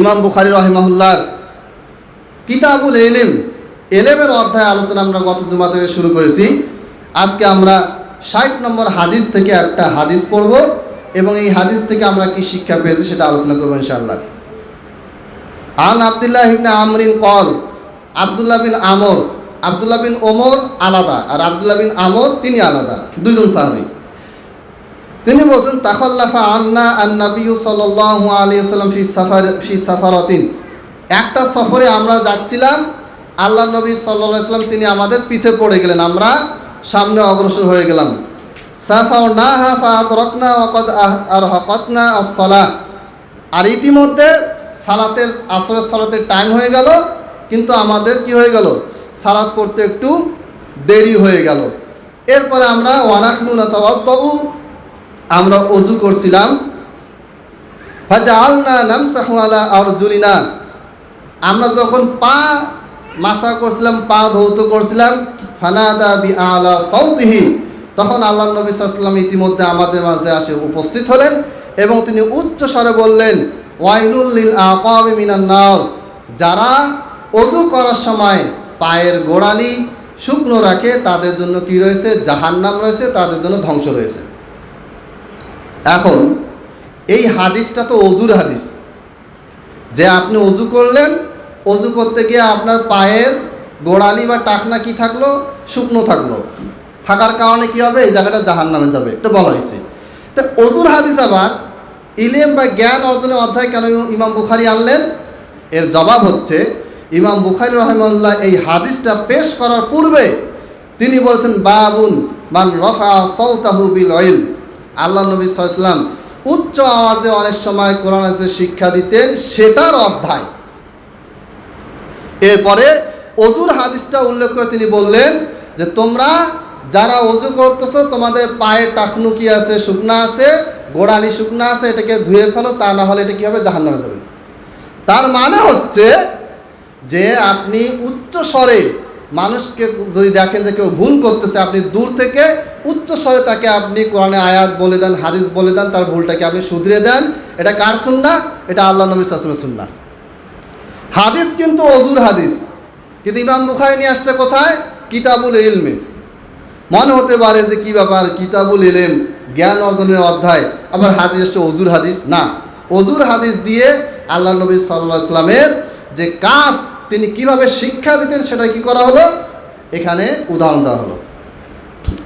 ইমাম বুখারি রহিমাহুল্লার কিতাবুল এলিম এলেমের অধ্যায় আলোচনা আমরা গত জুমা থেকে শুরু করেছি। আজকে আমরা ষাট নম্বর হাদিস থেকে একটা হাদিস পড়ব এবং এই হাদিস থেকে আমরা কি শিক্ষা পেয়েছি সেটা আলোচনা করব ইনশাআল্লাহ। আন আবদুল্লাহ ইবনে Amrin call, Abdullah bin Amr, Abdullah bin Omar আলাদা, আর আবদুল্লাহ বিন আমর তিনি আলাদা দুজন সাহাবী। তিনি বলছেন তাকল্লাফা আন্না আন নবী সাল্লাল্লাহু আলাইহি সাল্লাম ফি সাফার, ফি সাফারাতিন। একটা সফরে আমরা যাচ্ছিলাম, আল্লাহ নবী সাল্লাম তিনি আমাদের পিছে পড়ে গেলেন, আমরা সামনে অগ্রসর হয়ে গেলাম। সাফাও না হাফা তরকনা হকত আর হকতনা আসলা আর ইতিমধ্যে সালাতের, আসরের সালাতের টাইম হয়ে গেল, কিন্তু আমাদের কি হয়ে গেল? সালাত পড়তে একটু দেরি হয়ে গেল। এরপরে আমরা ওয়ানাকনুন তাওয়াদ্দাউ আমরা অজু করছিলাম। আলনা আলা আরজুলিনা। আমরা যখন পা মাসা করছিলাম, পা ধৌত করছিলাম, ফানাদা বি আলা সৌতিহি তখন আল্লাহ নবী সাল্লাম ইতিমধ্যে আমাদের মাঝে আসে উপস্থিত হলেন এবং তিনি উচ্চ স্বরে বললেন ওয়াইনুল্লিল আকাবি মিনান যারা অজু করার সময় পায়ের গোড়ালি শুকনো রাখে, তাদের জন্য কি রয়েছে? জাহান্নাম রয়েছে, তাদের জন্য ধ্বংস রয়েছে। এখন, এই হাদিসটা তো অজুর হাদিস। যে আপনি অজু করলেন, অজু করতে গিয়ে আপনার পায়ের গোড়ালি বা টাকনা কি থাকল? শুকনো থাকল। থাকার কারণে কি হবে? এই জায়গাটা জাহান নামে যাবে। এটা বলা হয়েছে। তো অজুর হাদিস আবার ইলেম বা জ্ঞান অর্জনের অধ্যায় কেন ইমাম বুখারি আনলেন? এর জবাব হচ্ছে, ইমাম বুখারি রহমাল্লাহ এই হাদিসটা পেশ করার পূর্বে তিনি বলেছেন, বাবুন মান রফা সৌতাহু বিল অয়েল আল্লাহ নবী সাল্লাম উচ্চ আওয়াজে অনেক সময় কোরআন আছে শিক্ষা দিতেন, সেটার অধ্যায়। এরপরে অজুর হাদিসটা উল্লেখ করে তিনি বললেন যে, তোমরা যারা অজু করতেছো, তোমাদের পায়ের টাকনু কি আছে, শুকনা আছে, গোড়ালি শুকনা আছে, এটাকে ধুয়ে ফেলো, তা না হলে এটা কী হবে জাহান্নামে যাবে? তার মানে হচ্ছে যে, আপনি উচ্চ স্বরে মানুষকে যদি দেখেন যে কেউ ভুল করতেছে, আপনি দূর থেকে উচ্চ স্বরে তাকে আপনি কোরআনে আয়াত বলে দেন, হাদিস বলে দেন, তার ভুলটাকে আপনি শুধরে দেন। এটা কার শুননা এটা আল্লাহ নবী সাসমের শুননা হাদিস কিন্তু অজুর হাদিস। কিন্তু ইমাম বুখারি নিয়ে আসছে কোথায়? কিতাবুল ইলমে। মনে হতে পারে যে কি ব্যাপার? কিতাবুল ইলেম, জ্ঞান অর্জনের অধ্যায়। আবার হাদিস আসছে অজুর হাদিস। না, অজুর হাদিস দিয়ে আল্লাহ নবী সাল্লাহ ইসলামের যে কাজ তিনি কীভাবে শিক্ষা দিতেন সেটা কি করা হলো? এখানে উদাহরণ দেওয়া হলো।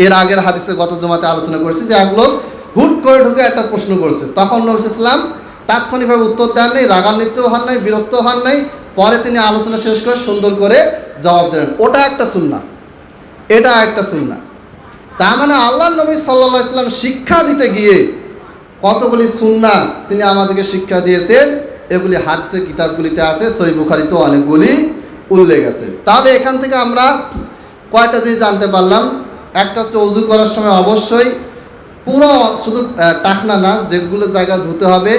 এর আগের হাদিসে গত জমাতে আলোচনা করেছি যে এক লোক হুট করে ঢুকে একটা প্রশ্ন করছে। তখন নবী ইসলাম তাৎক্ষণিকভাবে উত্তর দেন নাই রাগান্বিত হন নাই, বিরক্ত হন নাই। পরে তিনি আলোচনা শেষ করে সুন্দর করে জবাব দিলেন, ওটা একটা সুন্না এটা একটা সুন্না তার মানে আল্লাহ নবী সাল্লা ইসলাম শিক্ষা দিতে গিয়ে কতগুলি সুন্না তিনি আমাদেরকে শিক্ষা দিয়েছেন, এগুলি হাদসে কিতাবগুলিতে আছে সই বুখারিতেও অনেকগুলি উল্লেখ আছে। তাহলে এখান থেকে আমরা কয়টা জিনিস জানতে পারলাম? একটা হচ্ছে উজু করার সময় অবশ্যই পুরো শুধু টাকনা না, যেগুলো জায়গা ধুতে হবে,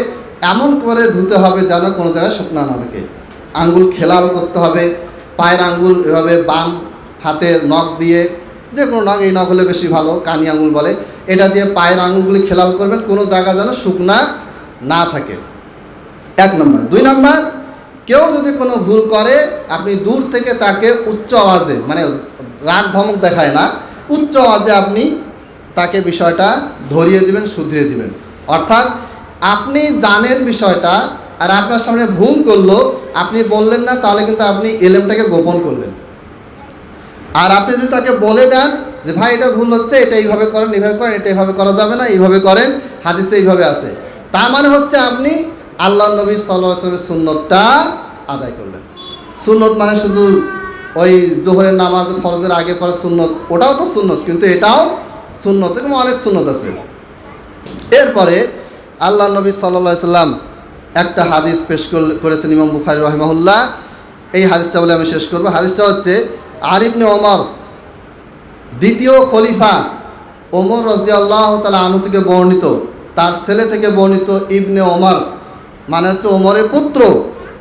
এমন করে ধুতে হবে যেন কোনো জায়গায় শুকনা না থাকে। আঙ্গুল খেলাল করতে হবে, পায়ের আঙ্গুল এভাবে বাম হাতের নখ দিয়ে, যে কোনো নখ, এই নখ হলে বেশি ভালো, কানি আঙুল বলে। এটা দিয়ে পায়ের আঙুলগুলি খেলাল করবেন, কোনো জায়গা যেন শুকনা না থাকে। এক নম্বর। দুই নম্বর, কেউ যদি কোনো ভুল করে, আপনি দূর থেকে তাকে উচ্চ আওয়াজে মানে রাগ ধমক দেখায় না উচ্চ আওয়াজে আপনি তাকে বিষয়টা ধরিয়ে দিবেন, শুধরিয়ে দিবেন। অর্থাৎ আপনি জানেন বিষয়টা আর আপনার সামনে ভুল করল, আপনি বললেন না, তাহলে কিন্তু আপনি এলেমটাকে গোপন করলেন। আর আপনি যদি তাকে বলে দেন যে, ভাই, এটা ভুল হচ্ছে, এটা এইভাবে করেন এইভাবে করেন, এটা এইভাবে করা যাবে না, এইভাবে করেন, হাদিসে এইভাবে আছে। তার মানে হচ্ছে আপনি আল্লাহ নবী সাল্লাহ আসলামের সুন্নতটা আদায় করলেন। সুন্নত মানে শুধু ওই জোহরের নামাজ, ফরজের আগে পরে সুন্নত, ওটাও তো সুন্নত, কিন্তু এটাও সুন্নত এরকম অনেক সুন্নত আছে। এরপরে আল্লাহ নবী সাল্লাহ সাল্লাম একটা হাদিস পেশ করেছেন ইমাম বুখারি রহমাহুল্লাহ। এই হাদিসটা বলে আমি শেষ করব। হাদিসটা হচ্ছে আরিফনে ওমর, দ্বিতীয় খলিফা ওমর রাজি আল্লাহ তালা আনু থেকে বর্ণিত, তার ছেলে থেকে বর্ণিত ইবনে ওমর মানে হচ্ছে ওমরের পুত্র।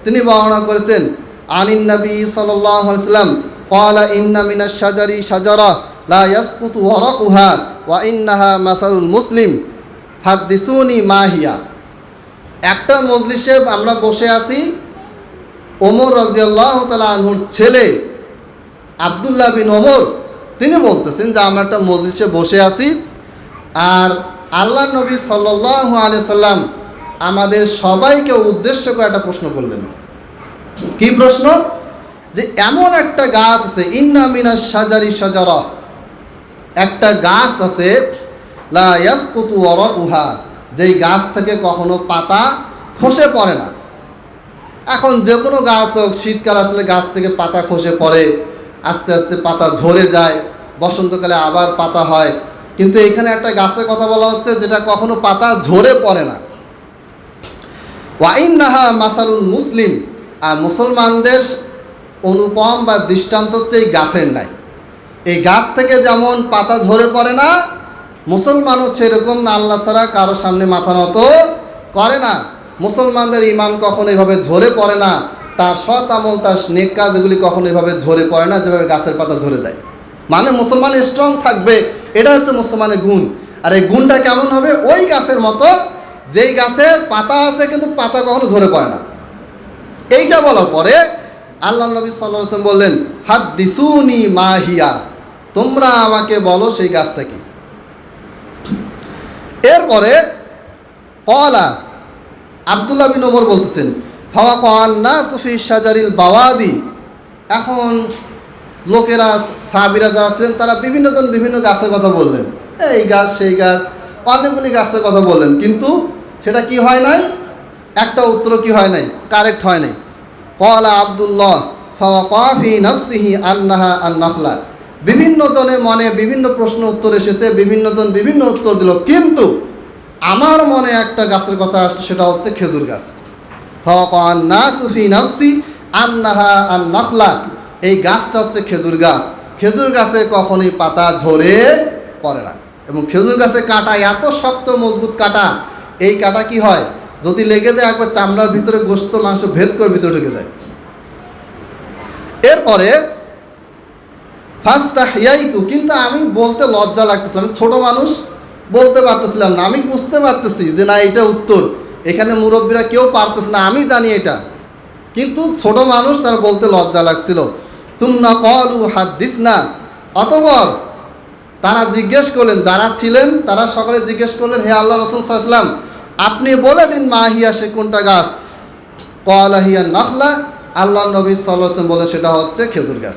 তিনি বর্ণনা করেছেন আনিন নবী সাল্লাম قال إن من الشجر شجرة لا يسقط ورقها وإنها مثل المسلم হাদিসুনি মাহিয়া একটা মজলিসে আমরা বসে আছি ওমর রাজিয়াল্লাহ তালা আনহুর ছেলে আবদুল্লাহ বিন ওমর তিনি বলতেছেন যে আমরা একটা মজলিসে বসে আছি আর আল্লাহ নবী সাল্লাহ আলি সাল্লাম আমাদের সবাইকে উদ্দেশ্য করে একটা প্রশ্ন করলেন কি প্রশ্ন? যে এমন একটা গাছ আছে, ইন্না মিনা সাজারি সাজারা একটা গাছ আছে, লা ইয়াসকুতু ওয়ারাকুহা যেই গাছ থেকে কখনো পাতা খসে পড়ে না। এখন যে কোনো গাছ হোক, শীতকাল আসলে গাছ থেকে পাতা খসে পড়ে, আস্তে আস্তে পাতা ঝরে যায়, বসন্তকালে আবার পাতা হয়। কিন্তু এখানে একটা গাছের কথা বলা হচ্ছে, যেটা কখনো পাতা ঝরে পড়ে না। ওয়াইন নাহা মাসালুল মুসলিম। আর মুসলমানদের অনুপম বা দৃষ্টান্ত হচ্ছে এই গাছের নাই এই গাছ থেকে যেমন পাতা ঝরে পড়ে না, মুসলমানও সেরকম না, আল্লাহ ছাড়া কারও সামনে মাথা নত করে না। মুসলমানদের ইমান কখনো এভাবে ঝরে পড়ে না, তার সৎ আমল, তার নেক কাজ এগুলি কখনো এভাবে ঝরে পড়ে না, যেভাবে গাছের পাতা ঝরে যায়। মানে মুসলমান স্ট্রং থাকবে, এটা হচ্ছে মুসলমানের গুণ। আর এই গুণটা কেমন হবে? ওই গাছের মতো, যেই গাছের পাতা আছে, কিন্তু পাতা কখনো ঝরে পড়ে না। এইটা বলার পরে আল্লাহ নবী সাল্লাম বললেন হাত দিসুনি মাহিয়া তোমরা আমাকে বলো সেই গাছটা কি। এরপরে কলা আবদুল্লাহ বিন ওমর বলতেছেন ফাওয়া কন্না সুফি সাজারিল বাওয়াদি। এখন লোকেরা, সাহাবিরা যারা ছিলেন, তারা বিভিন্ন জন বিভিন্ন গাছের কথা বললেন। এই গাছ, সেই গাছ, অনেকগুলি গাছের কথা বললেন। কিন্তু সেটা কি হয় নাই? একটা উত্তর কি হয় নাই? কারেক্ট হয় নাই। কলা আবদুল্লাহ ফাওয়া কফি নফসিহি আন্নাহা আন্নাফলা। বিভিন্ন জনের মনে বিভিন্ন প্রশ্ন উত্তর এসেছে, বিভিন্ন জন বিভিন্ন উত্তর দিল। কিন্তু আমার মনে একটা গাছের কথা আসছে, সেটা হচ্ছে খেজুর গাছ। আন্নাহা আন নখলা এই গাছটা হচ্ছে খেজুর গাছ। খেজুর গাছে কখনোই পাতা ঝরে পড়ে না। এবং খেজুর গাছে কাঁটা এত শক্ত, মজবুত কাঁটা। এই কাঁটা কি হয়? যদি লেগে যায়, একবার চামড়ার ভিতরে গোস্ত, মাংস ভেদ করে ভিতরে ঢুকে যায়। এরপরে ফাস্তা হিয়াইতু কিন্তু আমি বলতে লজ্জা লাগতেছিলাম ছোট মানুষ, বলতে পারতেছিলাম না। আমি বুঝতে পারতেছি যে না, এটা উত্তর। এখানে মুরব্বীরা কেউ পারতেছে না, আমি জানি এটা। কিন্তু ছোট মানুষ তার বলতে লজ্জা লাগছিল। তুমনা কলু হাত দিস না অতপর তারা জিজ্ঞেস করলেন, যারা ছিলেন, তারা সকলে জিজ্ঞেস করলেন, হে আল্লাহ রসুল সাল্লাম আপনি বলে দিন মাহিয়া সে কোনটা গাছ? কলাহিয়া নখলা, আল্লাহ নবী সাল্লাম বলে সেটা হচ্ছে খেজুর গাছ।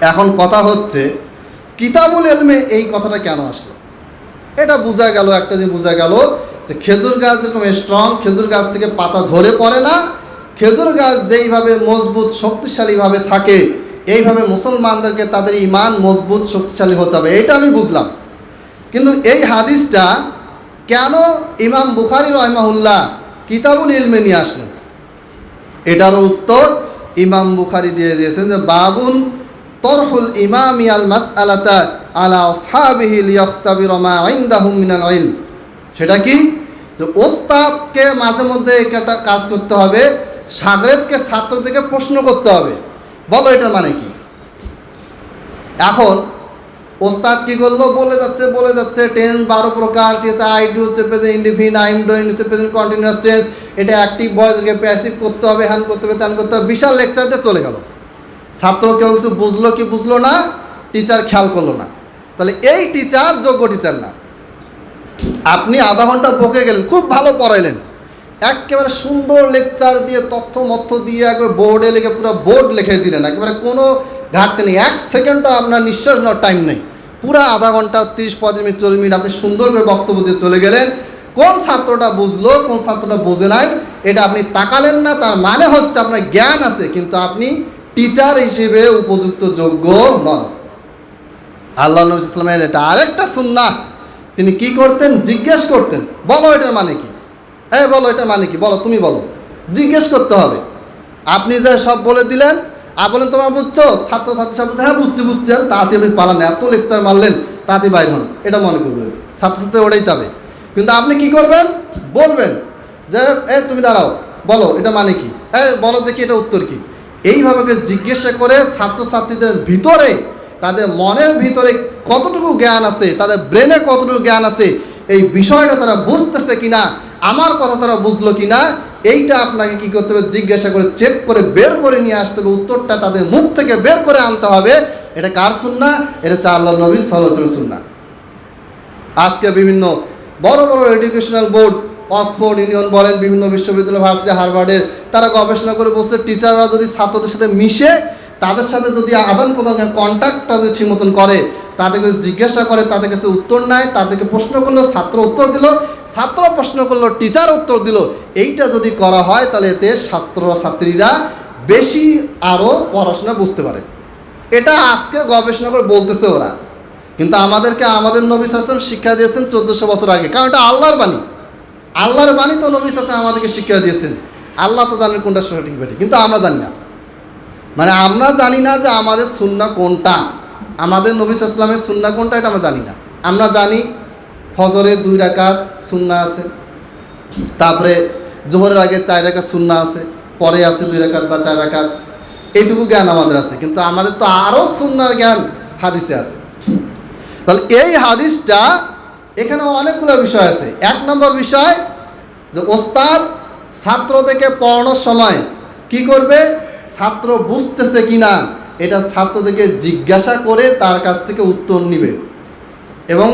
এখন কথা হচ্ছে, কিতাবুল এলমে এই কথাটা কেন আসলো? এটা বোঝা গেল, একটা জিনিস বোঝা গেল যে খেজুর গাছ এরকম স্ট্রং খেজুর গাছ থেকে পাতা ঝরে পড়ে না। খেজুর গাছ যেইভাবে মজবুত, শক্তিশালীভাবে থাকে, এইভাবে মুসলমানদেরকে তাদের ইমান মজবুত, শক্তিশালী হতে হবে, এটা আমি বুঝলাম। কিন্তু এই হাদিসটা কেন ইমাম বুখারি রহমাহুল্লাহ কিতাবুল ইলমে নিয়ে আসলেন? এটারও উত্তর ইমাম বুখারি দিয়ে দিয়েছেন যে, বাবুন তরহুল ইমাম আল মাস আলাতা আলা সাহাবিহি লিয়াখতাবির মা ইনদাহুম মিনাল ইলম। সেটা কি? যে ওস্তাদকে মাঝে মধ্যে একটা কাজ করতে হবে, সাগরেদকে ছাত্র থেকে প্রশ্ন করতে হবে। বলো এটার মানে কি? এখন ওস্তাদ কি করল? বলে যাচ্ছে বলে যাচ্ছে টেন্স বারো প্রকার ঠিক আই ডু হচ্ছে প্রেজেন্ট ইন্ডিফিন আই এম হচ্ছে প্রেজেন্ট কন্টিনিউয়াস টেন্স এটা অ্যাক্টিভ ভয়েসকে প্যাসিভ করতে হবে হ্যান করতে হবে ত্যান করতে হবে, বিশাল লেকচারটা চলে গেল। ছাত্র কেউ কিছু বুঝলো কি বুঝলো না টিচার খেয়াল করল না। তাহলে এই টিচার যোগ্য টিচার না। আপনি আধা ঘণ্টা বকে গেলেন, খুব ভালো পড়াইলেন। একেবারে সুন্দর লেকচার দিয়ে, তথ্য মথ্য দিয়ে, একবার বোর্ডে লিখে পুরো বোর্ড লিখে দিলেন। একেবারে কোনো ঘাটতি নেই। এক সেকেন্ডও আপনার নিঃশ্বাস নেওয়ার টাইম নেই। পুরো আধা ঘণ্টা, তিরিশ, পঁয়ত্রিশ মিনিট, চল্লিশ মিনিট আপনি সুন্দর করে বক্তব্য দিয়ে চলে গেলেন। কোন ছাত্রটা বুঝলো, কোন ছাত্রটা বোঝে নাই, এটা আপনি তাকালেন না, তার মানে হচ্ছে আপনার জ্ঞান আছে, কিন্তু আপনি টিচার হিসেবে উপযুক্ত যোগ্য নন। আল্লাহ নবী ইসলামের এটা আরেকটা সুন্না তিনি কি করতেন? জিজ্ঞেস করতেন, বলো এটার মানে কি? হ্যাঁ বলো এটার মানে কি? বলো, তুমি বলো। জিজ্ঞেস করতে হবে। আপনি যে সব বলে দিলেন আর বলেন তোমরা বুঝছ? ছাত্র ছাত্রী সব হ্যাঁ বুঝছি বুঝছি। আর তাড়াতাড়ি আপনি পালান এত লেকচার মারলেন, তাতে বাইর হন। এটা মনে করবেন ছাত্রছাত্রী ওটাই চাবে। কিন্তু আপনি কি করবেন? বলবেন যে, এ, তুমি দাঁড়াও। বলো, এটা মানে কি? হ্যাঁ বলো দেখি এটা উত্তর কি? এইভাবে জিজ্ঞাসা করে ছাত্রছাত্রীদের ভিতরে, তাদের মনের ভিতরে কতটুকু জ্ঞান আছে, তাদের ব্রেনে কতটুকু জ্ঞান আছে, এই বিষয়টা তারা বুঝতেছে কিনা, আমার কথা তারা বুঝলো কি না এইটা আপনাকে কি করতে হবে? জিজ্ঞাসা করে চেক করে, বের করে নিয়ে আসতে হবে। উত্তরটা তাদের মুখ থেকে বের করে আনতে হবে। এটা কার সুন্না? এটা হচ্ছে আল্লাহ নবী সাল্লাহ সুন্না। আজকে বিভিন্ন বড় বড় এডুকেশনাল বোর্ড, অক্সফোর্ড ইউনিয়ন বলেন, বিভিন্ন বিশ্ববিদ্যালয়, ভার্সিটি, হারভার্ডের, তারা গবেষণা করে বসছে টিচাররা যদি ছাত্রদের সাথে মিশে, তাদের সাথে যদি আদান প্রদান কন্ট্যাক্টটা যদি ঠিক মতন করে তাদেরকে জিজ্ঞাসা করে, তাদের কাছে উত্তর নেয় তাদেরকে প্রশ্ন করল, ছাত্র উত্তর দিল, ছাত্র প্রশ্ন করল, টিচার উত্তর দিল। এইটা যদি করা হয়, তাহলে এতে ছাত্র ছাত্রীরা বেশি আরও পড়াশোনা বুঝতে পারে। এটা আজকে গবেষণা করে বলতেছে ওরা। কিন্তু আমাদেরকে, আমাদের নবী সাসম শিক্ষা দিয়েছেন চোদ্দোশো বছর আগে। কারণ এটা আল্লাহর বাণী। আল্লাহর বাণী তো নবী সাসম আমাদেরকে শিক্ষা দিয়েছেন। আল্লাহ তো জানেন কোনটা সঠিক বেঠিক কিন্তু আমরা জানি না। মানে আমরা জানি না যে আমাদের সুন্না কোনটা। আমাদের নবী সাসলামের সুন্না কোনটা এটা আমরা জানি না। আমরা জানি ফজরের দুই রাকাত সুন্না আছে, তারপরে জোহরের আগে চার রাকাত সুন্না আছে, পরে আছে দুই রাকাত বা চার রাকাত। এইটুকু জ্ঞান আমাদের আছে, কিন্তু আমাদের তো আরও সুন্নার জ্ঞান হাদিসে আছে। তাহলে এই হাদিসটা এখানে অনেকগুলো বিষয় আছে। এক নম্বর বিষয় যে ওস্তাদ ছাত্রদেরকে পড়ানোর সময় কি করবে? ছাত্র বুঝতেছে কি না এটা ছাত্রদেরকে জিজ্ঞাসা করে তার কাছ থেকে উত্তর নিবে। এবং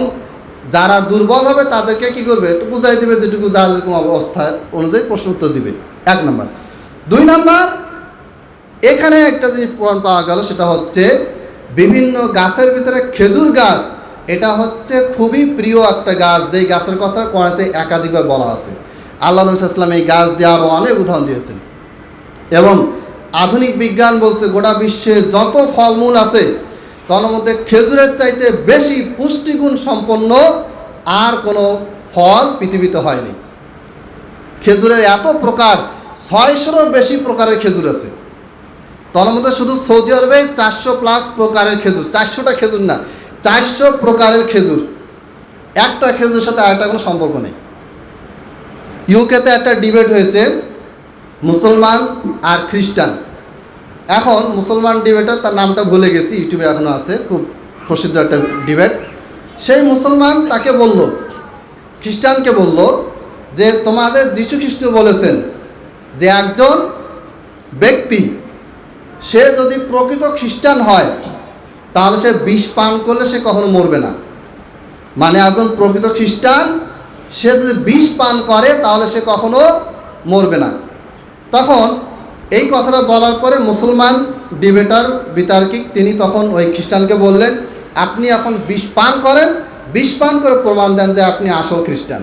যারা দুর্বল হবে তাদেরকে কি করবে? বুঝাই দেবে যেটুকু যার যেরকম অবস্থা অনুযায়ী প্রশ্ন উত্তর দিবে। এক নম্বর। দুই নম্বর, এখানে একটা জিনিস প্রমাণ পাওয়া গেল, সেটা হচ্ছে বিভিন্ন গাছের ভিতরে খেজুর গাছ, এটা হচ্ছে খুবই প্রিয় একটা গাছ, যেই গাছের কথা কোরআনে একাধিকবার বলা আছে। আল্লাহ নবী সাল্লাম এই গাছ আরও অনেক উদাহরণ দিয়েছেন। এবং আধুনিক বিজ্ঞান বলছে গোটা বিশ্বে যত ফলমূল আছে, তার মধ্যে খেজুরের চাইতে বেশি পুষ্টিগুণ সম্পন্ন আর কোনো ফল পৃথিবীতে হয়নি। খেজুরের এত প্রকার, ছয়শোরও বেশি প্রকারের খেজুর আছে। তার মধ্যে শুধু সৌদি আরবে চারশো প্লাস প্রকারের খেজুর, চারশোটা খেজুর না, চারশো প্রকারের খেজুর। একটা খেজুরের সাথে আরেকটা কোনো সম্পর্ক নেই। ইউকেতে একটা ডিবেট হয়েছে মুসলমান আর খ্রিস্টান। এখন মুসলমান ডিবেটার তার নামটা ভুলে গেছি, ইউটিউবে এখনও আছে, খুব প্রসিদ্ধ একটা ডিবেট। সেই মুসলমান তাকে বলল, খ্রিস্টানকে বলল যে, তোমাদের যীশু খ্রিস্ট বলেছেন যে, একজন ব্যক্তি, সে যদি প্রকৃত খ্রিস্টান হয়, তাহলে সে বিষ পান করলে সে কখনো মরবে না। মানে একজন প্রকৃত খ্রিস্টান, সে যদি বিষ পান করে, তাহলে সে কখনো মরবে না। তখন এই কথাটা বলার পরে মুসলমান ডিবেটার, বিতার্কিক, তিনি তখন ওই খ্রিস্টানকে বললেন, আপনি এখন বিষ পান করেন, বিষ পান করে প্রমাণ দেন যে আপনি আসল খ্রিস্টান।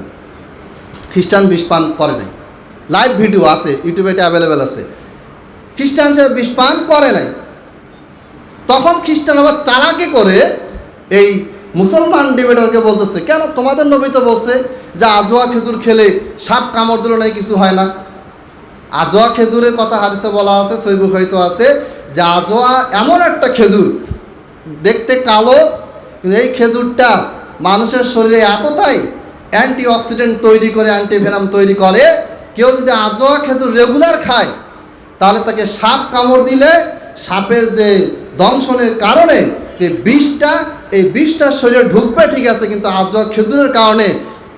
খ্রিস্টান বিষ পান করে নাই। লাইভ ভিডিও আছে, ইউটিউবে এটা অ্যাভেলেবেল আছে। খ্রিস্টান সে বিষ পান করে নাই, তখন খ্রিস্টান আবার চালাকি করে এই মুসলমান ডিবেটারকে বলতেছে, কেন তোমাদের নবী তো বলছে যে আজোয়া খেজুর খেলে সাপ কামড় দিল নাই কিছু হয় না? আজোয়া খেজুরের কথা হাদিসে বলা আছে সৈবুক হয়তো আছে যে আজোয়া এমন একটা খেজুর, দেখতে কালো, কিন্তু এই খেজুরটা মানুষের শরীরে এতটাই অ্যান্টি অক্সিডেন্ট তৈরি করে, অ্যান্টিভেনাম তৈরি করে, কেউ যদি আজোয়া খেজুর রেগুলার খায়, তাহলে তাকে সাপ কামড় দিলে, সাপের যে দংশনের কারণে যে বিষটা, এই বিষটা শরীরে ঢুকবে ঠিক আছে, কিন্তু আজোয়া খেজুরের কারণে,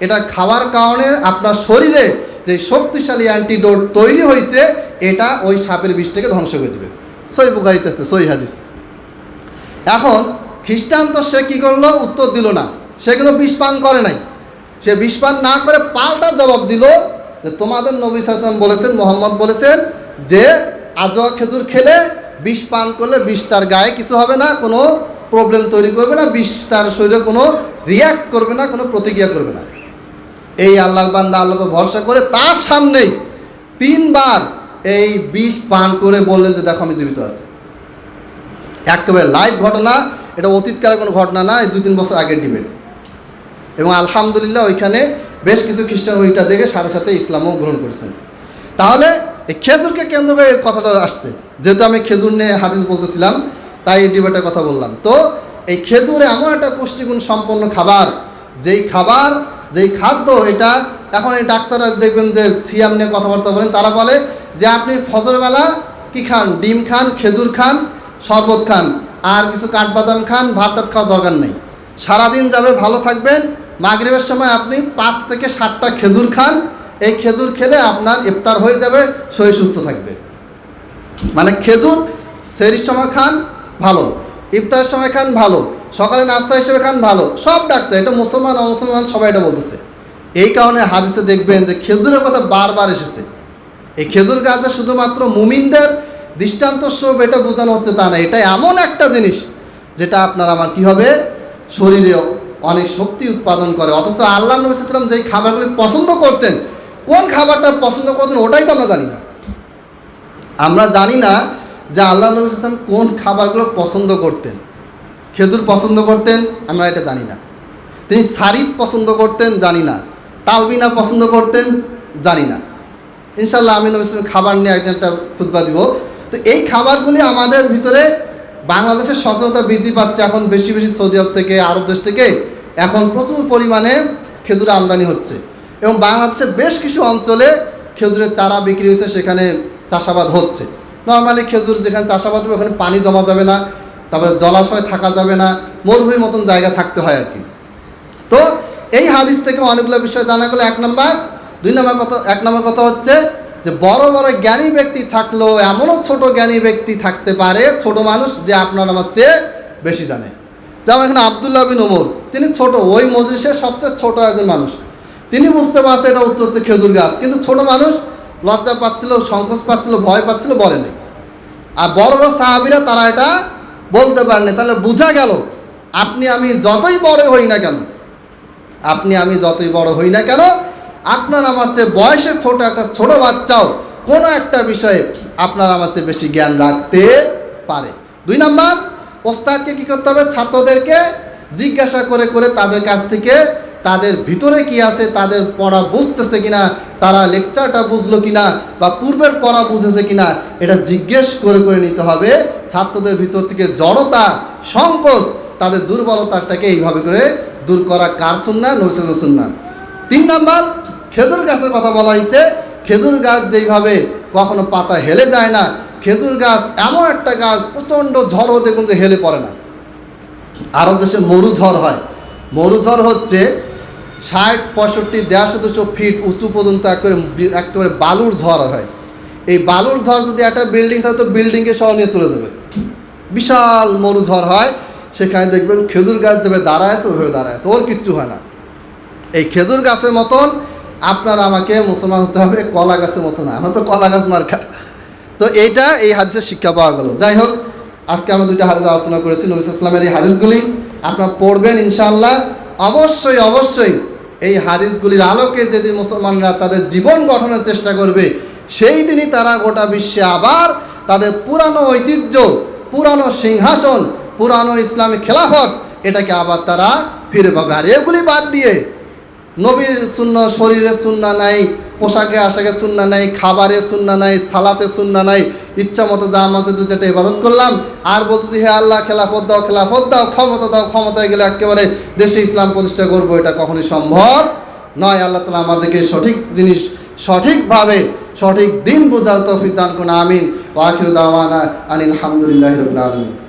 এটা খাওয়ার কারণে আপনার শরীরে যে শক্তিশালী অ্যান্টিডোট তৈরি হয়েছে, এটা ওই সাপের বিষটাকে ধ্বংস করে দেবে। সই বুকারিতেছে সই হাদিস। এখন, খ্রিস্টান তো সে কী করল? উত্তর দিল না। সে কিন্তু বিষ পান করে নাই। সে বিষ পান না করে পাল্টা জবাব দিল যে তোমাদের নবী সাসম বলেছেন, মোহাম্মদ বলেছেন যে আজোয়া খেজুর খেলে বিষ পান করলে বিষ তার গায়ে কিছু হবে না, কোনো প্রবলেম তৈরি করবে না, বিষ তার শরীরে কোনো রিয়াক্ট করবে না, কোনো প্রতিক্রিয়া করবে না। এই আল্লাহর বান্দা আল্লাহকে ভরসা করে তার সামনেই তিনবার এই বিষ পান করে বললেন যে, দেখো, আমি জীবিত আছি। একেবারে লাইভ ঘটনা, এটা অতীতকালে কোনো ঘটনা না, এই দু তিন বছর আগের ডিবেট এবং আলহামদুলিল্লাহ ওইখানে বেশ কিছু খ্রিস্টান ওইটা দেখে সাথে সাথে ইসলামও গ্রহণ করেছেন। তাহলে এই খেজুরকে কেন্দ্র করে কথাটা আসছে। যেহেতু আমি খেজুর নিয়ে হাদিস বলতেছিলাম, তাই এই ডিবেটের কথা বললাম। তো এই খেজুর এমন একটা পুষ্টিগুণ সম্পন্ন খাবার, যেই খাবার যেই খাদ্য, এটা এখন এই ডাক্তাররা দেখবেন যে সিয়াম নিয়ে কথাবার্তা বলেন, তারা বলে যে আপনি ফজরবেলা কি খান? ডিম খান, খেজুর খান, শরবত খান, আর কিছু কাঠবাদাম খান ভাত টাত খাওয়ার দরকার নেই। সারাদিন যাবে, ভালো থাকবেন। মাগরিবের সময় আপনি পাঁচ থেকে সাতটা খেজুর খান। এই খেজুর খেলে আপনার ইফতার হয়ে যাবে, শরীর সুস্থ থাকবে। মানে খেজুর, সেরির সময় খান, ভালো। ইফতারের সময় খান ভালো, সকালে নাস্তা হিসেবে খান ভালো, সব ডাক্তার এটা মুসলমান, অমুসলমান সবাই এটা বলতেছে। এই কারণে হাদিসে দেখবেন যে খেজুরের কথা বারবার এসেছে। এই খেজুর গাছে শুধুমাত্র মুমিনদের দৃষ্টান্ত স্বরূপ, এটা বোঝানো হচ্ছে তা না, এটা এমন একটা জিনিস যেটা আপনার আমার কি হবে? শরীরে অনেক শক্তি উৎপাদন করে। অথচ আল্লাহ নবী ইসলাম যেই খাবারগুলি পছন্দ করতেন, কোন খাবারটা পছন্দ করতেন ওটাই তো আমরা জানি না। আমরা জানি না যে আল্লাহ নবী ইসলাম কোন খাবারগুলো পছন্দ করতেন? খেজুর পছন্দ করতেন? আমরা এটা জানি না। তিনি সারিদ পছন্দ করতেন? জানি না। তালবিনা পছন্দ করতেন? জানি না। ইনশাল্লাহ আমি নবী খাবার নিয়ে একদিন একটা খুতবা দিব। তো এই খাবারগুলি আমাদের ভিতরে বাংলাদেশের সচেতনতা বৃদ্ধি পাচ্ছে এখন বেশি বেশি সৌদি আরব থেকে, আরব দেশ থেকে। এখন প্রচুর পরিমাণে খেজুর আমদানি হচ্ছে। এবং বাংলাদেশের বেশ কিছু অঞ্চলে খেজুরের চারা বিক্রি হয়েছে, সেখানে চাষাবাদ হচ্ছে। নর্মালি খেজুর যেখানে চাষাবাদ হবে, ওখানে পানি জমা যাবে না, তারপরে জলাশয় থাকা যাবে না, মরুভূমির মতন জায়গা থাকতে হয় আর কি। তো এই হাদিস থেকে অনেকগুলো বিষয় জানা গেলো। এক নম্বর, দুই নম্বর কথা, এক নম্বর কথা হচ্ছে যে বড় বড় জ্ঞানী ব্যক্তি থাকলেও এমনও ছোট জ্ঞানী ব্যক্তি থাকতে পারে, ছোট মানুষ যে আপনার আমার চেয়ে বেশি জানে। যেমন এখানে আবদুল্লাহ বিন ওমর, তিনি ছোট, ওই মজলিসের সবচেয়ে ছোট একজন মানুষ। তিনি বুঝতে পারছে এটা উত্তর হচ্ছে খেজুর গাছ, কিন্তু ছোট মানুষ লজ্জা পাচ্ছিল, সংকোচ পাচ্ছিল, ভয় পাচ্ছিল, বলেনি। আর বড় বড় সাহাবিরা তারা এটা বলতে পারেনি তাহলে বোঝা গেল, আপনি আমি যতই বড় হই না কেন, আপনি আমি যতই বড় হই না কেন, আপনার আমার চেয়ে বয়সে ছোট একটা ছোট বাচ্চাও কোনো একটা বিষয়ে আপনার আমার চেয়ে বেশি জ্ঞান রাখতে পারে। দুই নাম্বার, ওস্তাদকে কী করতে হবে? ছাত্রদেরকে জিজ্ঞাসা করে করে তাদের কাছ থেকে তাদের ভিতরে কি আছে, তাদের পড়া বুঝতেছে কিনা তারা লেকচারটা বুঝলো কিনা বা পূর্বের পড়া বুঝেছে কিনা, এটা জিজ্ঞেস করে করে নিতে হবে। ছাত্রদের ভিতর থেকে জড়তা, সংকোচ, তাদের দুর্বলতাটাকে এইভাবে করে দূর করা কার সুন্না নৈসেন সুন্না তিন নাম্বার, খেজুর গাছের কথা বলা হয়েছে। খেজুর গাছ যেইভাবে কখনো পাতা হেলে যায় না, খেজুর গাছ এমন একটা গাছ, প্রচণ্ড ঝড় হতে যে হেলে পড়ে না। আরব দেশে মরু ঝড় হয়। মরু ঝড় হচ্ছে ষাট, পঁয়ষট্টি, দেড়শো, দুশো ফিট উঁচু পর্যন্ত একেবারে একেবারে বালুর ঝড় হয়। এই বালুর ঝড় যদি একটা বিল্ডিং থাকে, তো বিল্ডিংকে সহ নিয়ে চলে যাবে। বিশাল মরু ঝড় হয়, সেখানে দেখবেন খেজুর গাছ যেভাবে দাঁড়ায় আছে ওইভাবে দাঁড়ায় আছে, ওর কিচ্ছু হয় না। এই খেজুর গাছের মতন আপনার আমাকে মুসলমান হতে হবে, কলা গাছের মতো না, আমরা তো কলা গাছ মার্কা তো এইটা এই হাদিসের শিক্ষা পাওয়া গেল। যাই হোক, আজকে আমরা দুইটা হাদিস আলোচনা করেছি, নবী ইসলামের এই হাদিসগুলি আপনার পড়বেন ইনশাআল্লাহ। অবশ্যই অবশ্যই এই হাদিসগুলির আলোকে যেদিন মুসলমানরা তাদের জীবন গঠনের চেষ্টা করবে সেই দিনই তারা গোটা বিশ্বে আবার তাদের পুরানো ঐতিহ্য, পুরানো সিংহাসন, পুরানো ইসলামী খেলাফত এটাকে আবার তারা ফিরে পাবে। আর এগুলি বাদ দিয়ে নবীর শূন্য শরীরে শূন্য নাই, পোশাকে আশাকে শূন্য নাই খাবারে শূন্য নাই সালাতে শূন্য নাই ইচ্ছা মতো যা মতো দু চারটে ইবাদত করলাম। আর বলতেছি, হে আল্লাহ, খেলাফত দাও খেলাফত দাও, ক্ষমতা দাও, ক্ষমতায় গেলে একেবারে দেশে ইসলাম প্রতিষ্ঠা করব, এটা কখনই সম্ভব নয়। আল্লাহ তালা আমাদেরকে সঠিক জিনিস সঠিকভাবে সঠিক দিন বোঝার তৌফিক দান আমিন। আমিন ওয়াখির দাওয়ানা আনিল আলহামদুলিল্লাহ রবিল আলমিন।